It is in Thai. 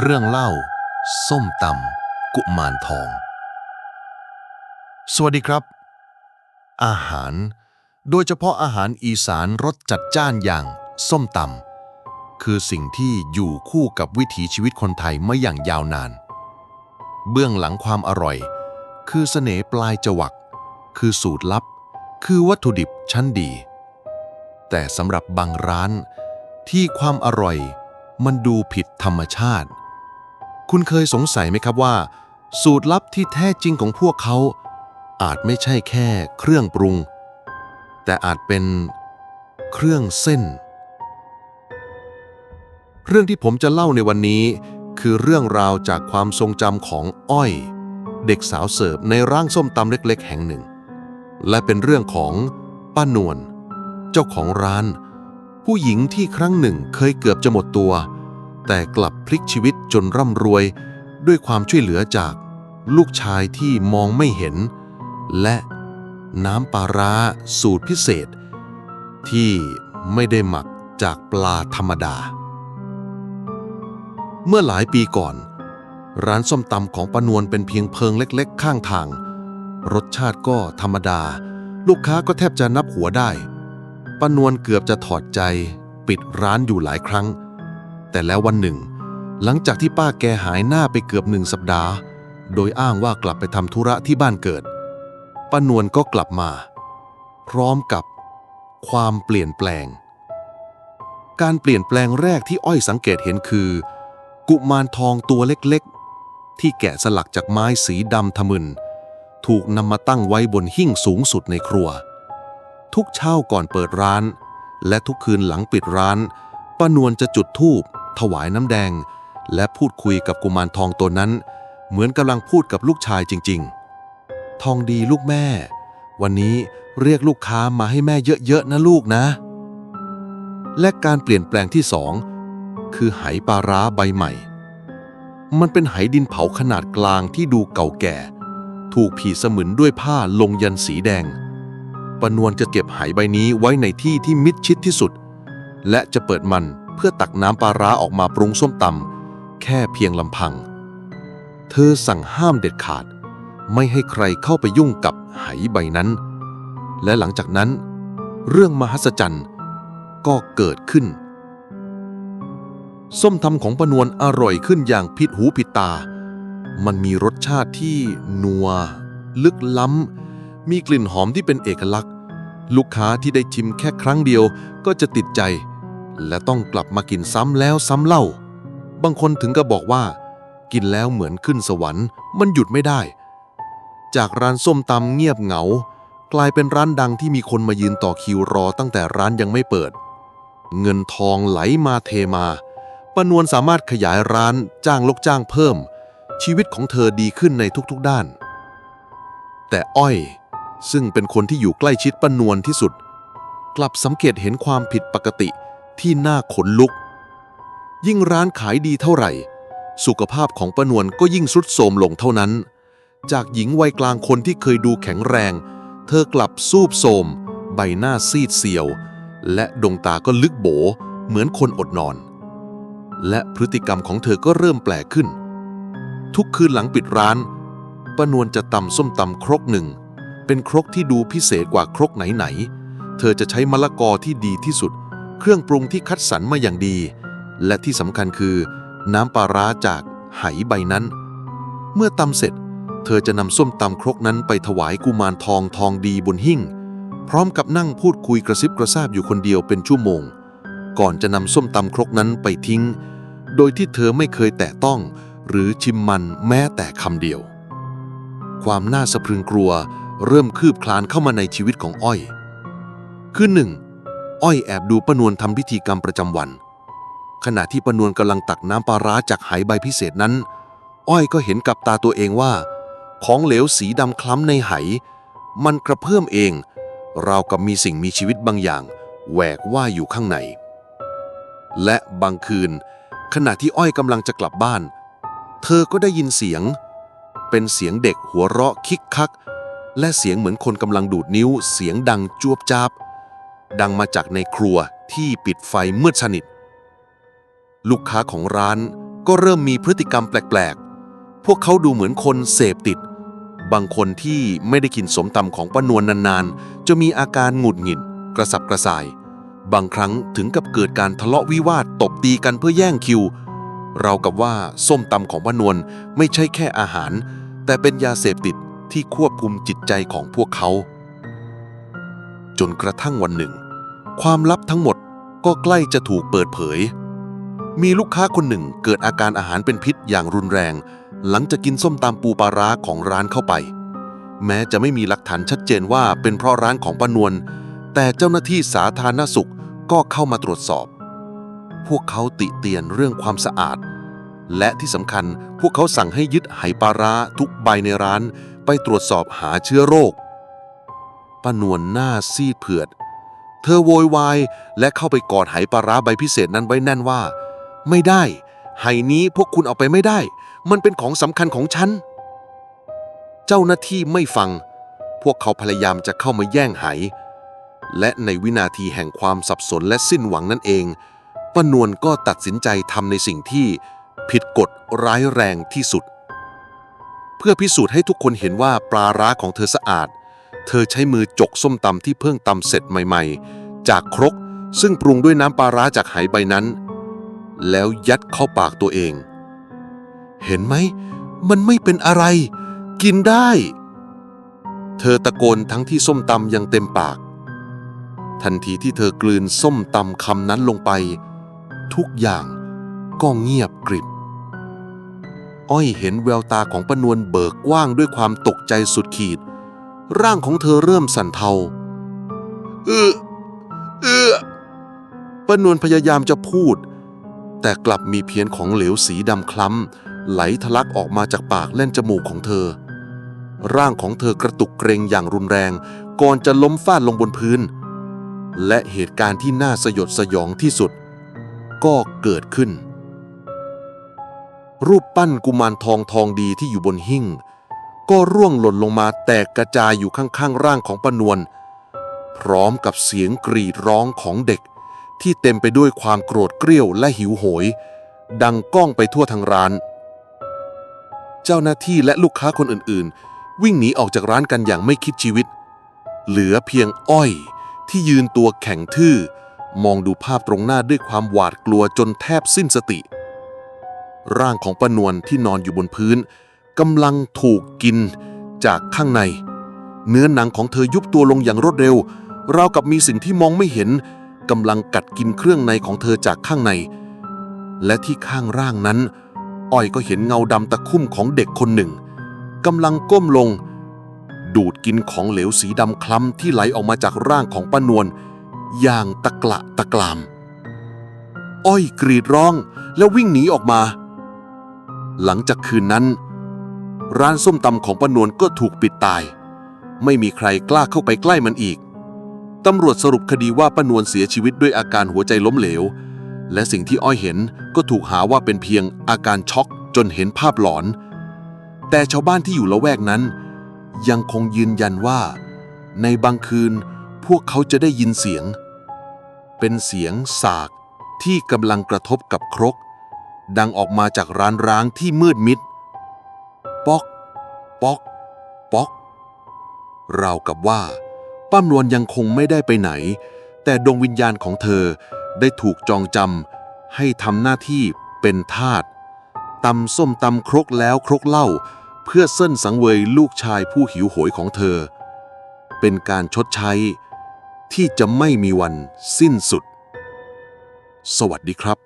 เรื่องเล่า ส้มตำกุมารทอง สวัสดีครับ อาหาร โดยเฉพาะอาหารอีสานรสจัดจ้านอย่างส้มตำคือสิ่งที่อยู่คู่กับวิถีชีวิตคนไทยมาอย่างยาวนาน เบื้องหลังความอร่อย คือเสน่ห์ปลายจวัก คือสูตรลับ คือวัตถุดิบชั้นดี แต่สำหรับบางร้านที่ความอร่อยมันดูผิดธรรมชาติ คุณเคยสงสัยไหมครับว่า สูตรลับที่แท้จริงของพวกเขา อาจไม่ใช่แค่เครื่องปรุง แต่อาจเป็นเครื่องเส้น เรื่องที่ผมจะเล่าในวันนี้ คือเรื่องราวจากความทรงจำของอ้อย เด็กสาวเสิร์ฟในร้านส้มตำเล็ก ๆ แห่งหนึ่ง และเป็นเรื่องของป้านวลเจ้าของร้าน ผู้หญิงที่ครั้งหนึ่งเคยเกือบจะหมดตัว แต่กลับพลิกชีวิตจนร่ำรวย ด้วยความช่วยเหลือจากลูกชายที่มองไม่เห็น และน้ำปลาร้าสูตรพิเศษ ที่ไม่ได้หมักจากปลาธรรมดา เมื่อหลายปีก่อน ร้านส้มตำของปานวลเป็นเพียงเพิงเล็กๆ ข้างทาง รสชาติก็ธรรมดา ลูกค้าก็แทบจะนับหัวได้ปานวลเกือบจะถอดใจ ปิดร้านอยู่หลายครั้ง แต่แล้ววันหนึ่ง หลังจากที่ป้าแกหายหน้าไปเกือบหนึ่งสัปดาห์ โดยอ้างว่ากลับไปทำธุระที่บ้านเกิดป้านวลก็กลับมา พร้อมกับความเปลี่ยนแปลง การเปลี่ยนแปลงแรกที่อ้อยสังเกตเห็นคือ กุมารทองตัวเล็กๆ ที่แกะสลักจากไม้สีดำทะมึน ถูกนำมาตั้งไว้บนหิ้งสูงสุดในครัว ทุกเช้าก่อนเปิดร้าน และทุกคืนหลังปิดร้านป้านวลจะจุดธูป ถวายน้ำแดง และพูดคุยกับกุมารทองตัวนั้น เหมือนกำลังพูดกับลูกชายจริง ๆ ทองดีลูกแม่ วันนี้เรียกลูกค้ามาให้แม่เยอะ ๆ นะลูกนะ และการเปลี่ยนแปลงที่สองคือไหปลาร้าใบใหม่ มันเป็นไหดินเผาขนาดกลางที่ดูเก่าแก่ ถูกผีสมึนด้วยผ้าลงยันสีแดงปนวลจะเก็บไหใบนี้ไว้ในที่ที่มิดชิดที่สุด และจะเปิดมัน เพื่อตักน้ำปลาร้าออกมาปรุงส้มตำแค่เพียงลำพัง เธอสั่งห้ามเด็ดขาด ไม่ให้ใครเข้าไปยุ่งกับไหใบนั้น และหลังจากนั้น เรื่องมหัศจรรย์ก็เกิดขึ้น ส้มตำของปนวลอร่อยขึ้นอย่างผิดหูผิดตา มันมีรสชาติที่นัว ลึกล้ำ มีกลิ่นหอมที่เป็นเอกลักษณ์ ลูกค้าที่ได้ชิมแค่ครั้งเดียวก็จะติดใจ และต้องกลับมากินซ้ำแล้วซ้ำเล่า บางคนถึงก็บอกว่า กินแล้วเหมือนขึ้นสวรรค์มันหยุดไม่ได้ จากร้านส้มตำเงียบเหงา กลายเป็นร้านดังที่มีคนมายืนต่อคิวรอตั้งแต่ร้านยังไม่เปิด เงินทองไหลมาเทมาปนวลสามารถขยายร้านจ้างลูกจ้างเพิ่ม ชีวิตของเธอดีขึ้นในทุกๆด้าน แต่อ้อย ซึ่งเป็นคนที่อยู่ใกล้ชิดปนวลที่สุด กลับสังเกตเห็นความผิดปกติ ที่น่าขนลุก ยิ่งร้านขายดีเท่าไหร่ สุขภาพของป้านวลก็ยิ่งทรุดโทรมลงเท่านั้น จากหญิงวัยกลางคนที่เคยดูแข็งแรง เธอกลับซูบโทรมใบหน้าซีดเซียว และดวงตาก็ลึกโบ เหมือนคนอดนอน และพฤติกรรมของเธอก็เริ่มแปลกขึ้น ทุกคืนหลังปิดร้านป้านวลจะตำส้มตำครกหนึ่ง เป็นครกที่ดูพิเศษกว่าครกไหนๆ เธอจะใช้มะละกอที่ดีที่สุด เครื่องปรุงที่คัดสรรมาอย่างดี และที่สำคัญคือ น้ำปลาร้าจากไหใบนั้น เมื่อตำเสร็จ เธอจะนำส้มตำครกนั้นไปถวายกุมารทองทองดีบนหิ้งพร้อมกับนั่งพูดคุยกระซิบกระซาบอยู่คนเดียวเป็นชั่วโมง ก่อนจะนำส้มตำครกนั้นไปทิ้ง โดยที่เธอไม่เคยแตะต้อง หรือชิมมันแม้แต่คำเดียว ความน่าสะพรึงกลัวเริ่มคืบคลานเข้ามาในชีวิตของอ้อย คือหนึ่ง อ้อยแอบดูปนวลทำพิธีกรรมประจำวัน ขณะที่ปนวลกำลังตักน้ำปลาร้าจากไหใบพิเศษนั้น อ้อยก็เห็นกับตาตัวเองว่า ของเหลวสีดำคล้ำในไห มันกระเพื่อมเอง ราวกับมีสิ่งมีชีวิตบางอย่างแหวกว่ายอยู่ข้างใน และบางคืน ขณะที่อ้อยกำลังจะกลับบ้าน เธอก็ได้ยินเสียง เป็นเสียงเด็กหัวเราะคิกคัก และเสียงเหมือนคนกำลังดูดนิ้วเสียงดังจวบจาบ ดังมาจากในครัวที่ปิดไฟมืดสนิท ลูกค้าของร้านก็เริ่มมีพฤติกรรมแปลกๆ พวกเขาดูเหมือนคนเสพติด บางคนที่ไม่ได้กินสมตำของป้านวลนานๆ จะมีอาการหงุดหงิด กระสับกระส่าย บางครั้งถึงกับเกิดการทะเลาะวิวาทตบตีกันเพื่อแย่งคิว เรากับว่าส้มตำของป้านวลไม่ใช่แค่อาหาร แต่เป็นยาเสพติดที่ควบคุมจิตใจของพวกเขา จนกระทั่งวันหนึ่ง ความลับทั้งหมดก็ใกล้จะถูกเปิดเผย มีลูกค้าคนหนึ่งเกิดอาการอาหารเป็นพิษอย่างรุนแรง หลังจากกินส้มตำปูปลาร้าของร้านเข้าไป แม้จะไม่มีหลักฐานชัดเจนว่าเป็นเพราะร้านของป้านวลแต่เจ้าหน้าที่สาธารณสุขก็เข้ามาตรวจสอบ พวกเขาติเตียนเรื่องความสะอาด และที่สำคัญพวกเขาสั่งให้ยึดไหปลาร้าทุกใบในร้าน ไปตรวจสอบหาเชื้อโรคป้านวลหน้าซีดเผือด เธอโวยวายและเข้าไปกอดไหปลาร้าใบพิเศษนั้นไว้แน่นว่า ไม่ได้ ไหนี้พวกคุณเอาไปไม่ได้ มันเป็นของสำคัญของฉัน เจ้าหน้าที่ไม่ฟัง พวกเขาพยายามจะเข้ามาแย่งไห และในวินาทีแห่งความสับสนและสิ้นหวังนั่นเองป้านวลก็ตัดสินใจทำในสิ่งที่ผิดกฎร้ายแรงที่สุด เพื่อพิสูจน์ให้ทุกคนเห็นว่าปลาร้าของเธอสะอาด เธอใช้มือจกส้มตำที่เพิ่งตำเสร็จใหม่ๆ จากครกซึ่งปรุงด้วยน้ำปลาร้าจากไหใบนั้น แล้วยัดเข้าปากตัวเอง เห็นไหม มันไม่เป็นอะไร กินได้ เธอตะโกนทั้งที่ส้มตำยังเต็มปาก ทันทีที่เธอกลืนส้มตำคำนั้นลงไป ทุกอย่างก็เงียบกริบ อ้อยเห็นแววตาของปนวลเบิกกว้างด้วยความตกใจสุดขีด ร่างของเธอเริ่มสั่นเทาเออเออป้านวลพยายามจะพูด แต่กลับมีเพียงของเหลวสีดำคล้ำ ไหลทะลักออกมาจากปากเล่นจมูกของเธอ ร่างของเธอกระตุกเกรงอย่างรุนแรง ก่อนจะล้มฟาดลงบนพื้น และเหตุการณ์ที่น่าสยดสยองที่สุด ก็เกิดขึ้น รูปปั้นกุมารทองทองดีที่อยู่บนหิ้ง ก็ร่วงหล่นลงมาแตกกระจายอยู่ข้างๆ ร่างของปนวลพร้อมกับเสียงกรีดร้องของเด็ก ที่เต็มไปด้วยความโกรธเกรี้ยวและหิวโหย ดังก้องไปทั่วทั้งร้าน เจ้าหน้าที่และลูกค้าคนอื่นๆ วิ่งหนีออกจากร้านกันอย่างไม่คิดชีวิต เหลือเพียงอ้อยที่ยืนตัวแข็งทื่อ มองดูภาพตรงหน้าด้วยความหวาดกลัวจนแทบสิ้นสติ ร่างของปนวลที่นอนอยู่บนพื้น กำลังถูกกินจากข้างใน เนื้อหนังของเธอยุบตัวลงอย่างรวดเร็ว ราวกับมีสิ่งที่มองไม่เห็นกำลังกัดกินเครื่องในของเธอจากข้างใน และที่ข้างร่างนั้น อ้อยก็เห็นเงาดำตะคุ่มของเด็กคนหนึ่งกำลังก้มลง ดูดกินของเหลวสีดำคล้ำที่ไหลออกมาจากร่างของป้านวลอย่างตะกละตะกราม อ้อยกรีดร้องแล้ววิ่งหนีออกมา หลังจากคืนนั้น ร้านส้มตำของป้านวลก็ถูกปิดตาย ไม่มีใครกล้าเข้าไปใกล้มันอีก ตำรวจสรุปคดีว่าป้านวลเสียชีวิตด้วยอาการหัวใจล้มเหลว และสิ่งที่อ้อยเห็นก็ถูกหาว่าเป็นเพียงอาการช็อกจนเห็นภาพหลอน แต่ชาวบ้านที่อยู่ละแวกนั้น ยังคงยืนยันว่า ในบางคืนพวกเขาจะได้ยินเสียง เป็นเสียงสากที่กำลังกระทบกับครก ดังออกมาจากร้านร้างที่มืดมิด ป๊อกป๊อกป๊อกราวกับว่า ป้านวลยังคงไม่ได้ไปไหน แต่ดวงวิญญาณของเธอได้ถูกจองจำให้ทำหน้าที่เป็นทาสตำส้มตำครกแล้วครกเล่า เพื่อเส้นสังเวยลูกชายผู้หิวโหยของเธอ เป็นการชดใช้ ที่จะไม่มีวันสิ้นสุด สวัสดีครับ